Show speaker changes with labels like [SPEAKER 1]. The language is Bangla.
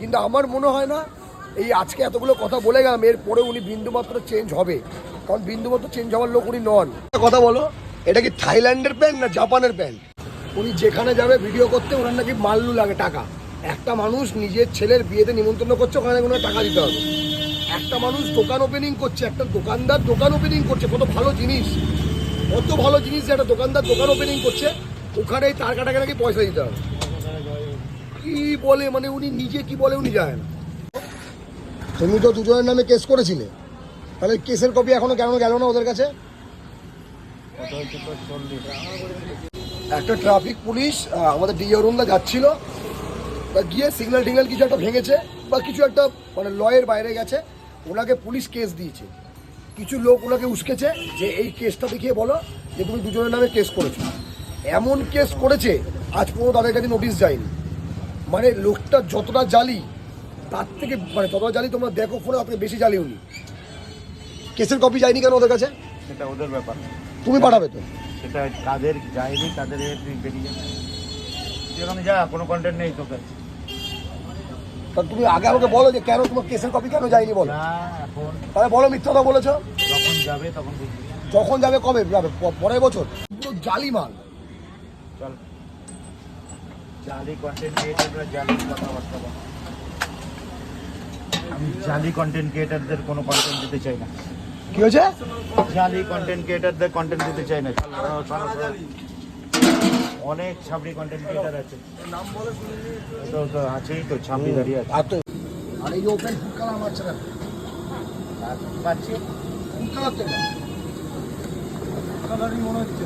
[SPEAKER 1] কিন্তু আমার মনে হয় না এই আজকে এতগুলো কথা বলে গেলাম এরপরে উনি বিন্দুমাত্র চেঞ্জ হবে। কারণ বিন্দুমাত্র চেঞ্জ হওয়ার লোক উনি নন। কথা বলো এটা কি থাইল্যান্ডের প্যান্ট না জাপানের প্যান্ট উনি যেখানে যাবে ভিডিও করতে ওনার নাকি মাল্লু লাগে টাকা। একটা মানুষ নিজের ছেলের বিয়েতে নিমন্ত্রণ করছে ওখানে ওনার টাকা দিতে হবে। একটা মানুষ দোকান ওপেনিং করছে একটা দোকানদার দোকান ওপেনিং করছে কত ভালো জিনিস। কত ভালো জিনিস যে একটা দোকানদার দোকান ওপেনিং করছে ওখানে তার কাটাকে নাকি পয়সা দিতে হবে। কি বলে মানে উনি নিজে কি বলে উনি জানেন। তুমি তো দুজনের নামে কেস করেছিলে। তাহলে কেসের কপি এখনও কেন গেল না ওদের কাছে? একটা ট্রাফিক পুলিশ আমাদের ডি অরুণদা যাচ্ছিল। তা গিয়ে সিগন্যাল টিগন্যাল কিছু একটা ভেঙেছে বা কিছু একটা মানে লয়ের বাইরে গেছে। ওনাকে পুলিশ কেস দিয়েছে। কিছু লোক ওনাকে উস্কেছে যে এই কেসটা দেখিয়ে বলো যে তুমি দুজনের নামে কেস করেছ। এমন কেস করেছে আজ পর্যন্ত তাদের কাছে নোটিশ যায়নি। মানে লোকটা যতটা জালি তার থেকে মানে যতটা জালি তোমরা দেখো ফোনে তার থেকে বেশি জালি উনি। কেসের কপি যায়নি কেন ওদের কাছে?
[SPEAKER 2] সেটা ওদের ব্যাপার।
[SPEAKER 1] তুমি পাঠাবে তো।
[SPEAKER 2] সেটা কাদের যায়নি তাদের বেরিয়ে যা কোনো কন্টেন্ট নেই তোকে।
[SPEAKER 1] তা তুমি আগে আমাকে বলো যে কেন তোমার কেসের কপি কেন যায়নি বলো। তাহলে বলো মিথ্যা কথা বলেছ।
[SPEAKER 2] যখন যাবে তখন
[SPEAKER 1] যখন যাবে কবে? যাবে পরের বছর? পুরো জালি মাল।
[SPEAKER 2] চল। জালি কন্টেন্ট ক্রিয়েটাররা জালি কথাবার্তা বলে। আমি জালি কন্টেন্ট ক্রিয়েটারদের কোনো কন্টেন্ট দিতে চাই না।
[SPEAKER 1] কি হয়েছে?
[SPEAKER 2] জালি কন্টেন্ট ক্রিয়েটারদের কন্টেন্ট দিতে চাই না। অনেক ছাবড়ি কন্টেন্ট ক্রিয়েটার আছে। তো তো আছেই তো ছাবড়ি দাঁড়িয়ে আছে।
[SPEAKER 1] আর তো আর এই ওপেন ফুড কালার মারছে না?
[SPEAKER 2] পাচ্ছি
[SPEAKER 1] ফুড কালার তো কালারই মনে হচ্ছে।